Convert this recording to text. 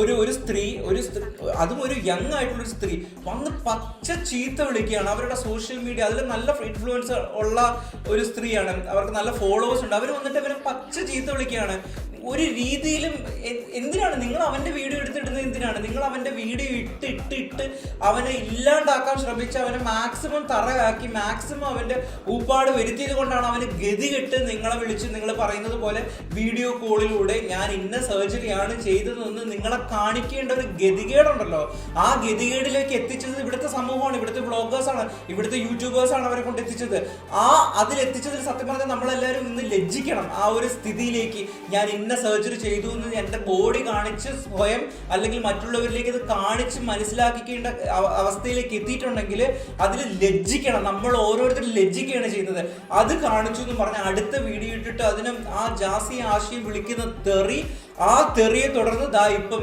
ഒരു ഒരു സ്ത്രീ ഒരു അതും ഒരു യങ് ആയിട്ടുള്ള ഒരു സ്ത്രീ വന്ന് പച്ച ചീത്ത വിളിക്കുകയാണ്. അവരുടെ സോഷ്യൽ മീഡിയ അതിൽ നല്ല ഇൻഫ്ലുവൻസ് ഉള്ള ഒരു സ്ത്രീയാണ്. അവർക്ക് നല്ല ഫോളോവേഴ്സ് ഉണ്ട്. അവർ വന്നിട്ട് അവരെ പച്ച ചീത്ത വിളിക്കുകയാണ്. ഒരു രീതിയിലും എന്തിനാണ് നിങ്ങൾ അവന്റെ എടുത്തിടുന്നത് എന്തിനാണ് നിങ്ങൾ അവന്റെ വീഡിയോ ഇട്ട് ഇട്ട് ഇട്ട് അവനെ ഇല്ലാണ്ടാക്കാൻ ശ്രമിച്ച് അവനെ മാക്സിമം തറയാക്കി മാക്സിമം അവന്റെ ഊപ്പാട് വരുത്തിയത് കൊണ്ടാണ് അവന് ഗതി കെട്ട് നിങ്ങളെ വിളിച്ച് നിങ്ങൾ പറയുന്നത് പോലെ വീഡിയോ കോളിലൂടെ ഞാൻ ഇന്ന സർജറിയാണ് ചെയ്തതെന്ന് നിങ്ങളെ കാണിക്കേണ്ട ഒരു ഗതികേടുണ്ടല്ലോ. ആ ഗതികേടിലേക്ക് എത്തിച്ചത് ഇവിടുത്തെ സമൂഹമാണ് ഇവിടുത്തെ ബ്ലോഗേഴ്സ് ആണ് ഇവിടുത്തെ യൂട്യൂബേഴ്സ് ആണ് അവരെ കൊണ്ട് എത്തിച്ചത്. ആ അതിലെത്തിച്ചതിൽ സത്യം പറഞ്ഞാൽ നമ്മളെല്ലാവരും ഇന്ന് ലജ്ജിക്കണം. ആ ഒരു സ്ഥിതിയിലേക്ക് ഞാൻ ഇന്ന സർജറി ചെയ്തു എന്ന് എന്റെ ബോഡി കാണിച്ച് സ്വയം അല്ലെങ്കിൽ മറ്റുള്ളവരിലേക്ക് ഇത് കാണിച്ച് മനസ്സിലാക്കിക്കേണ്ട അവസ്ഥയിലേക്ക് എത്തിയിട്ടുണ്ടെങ്കിൽ അതിൽ ലജ്ജിക്കണം. നമ്മൾ ഓരോരുത്തരും ലജ്ജിക്കുകയാണ് ചെയ്യുന്നത്. അത് കാണിച്ചു എന്ന് പറഞ്ഞ അടുത്ത വീഡിയോ ഇട്ടിട്ട് അതിനും ആ ജാസി ആശയം വിളിക്കുന്ന തെറി ആ തെറിയെ തുടർന്ന് ദാ ഇപ്പം